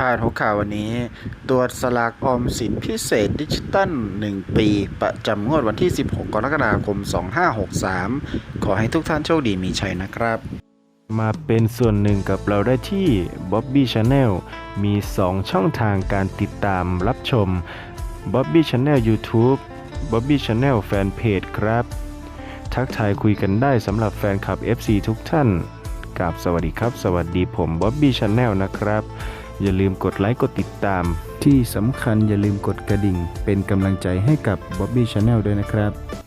พาดหัวข่าววันนี้ตรวจสลากออมสินพิเศษดิจิตัล 1 ปี ประจำงวดวันที่ 16 กรกฎาคม 2563 ขอให้ทุกท่านโชคดีมีชัยนะครับ มาเป็นส่วนหนึ่งกับเราได้ที่ Bobby Channel มี 2 ช่องทางการติดตามรับชม Bobby Channel YouTube Bobby Channel Fanpage ครับ ทักทายคุยกันได้สำหรับแฟนคลับ FC ทุกท่านกับสวัสดีครับ สวัสดีผม Bobby Channel นะครับ อย่าลืมกดไลค์กดติดตาม ที่สำคัญอย่าลืมกดกระดิ่ง เป็นกำลังใจให้กับ Bobby Channel ด้วยนะครับ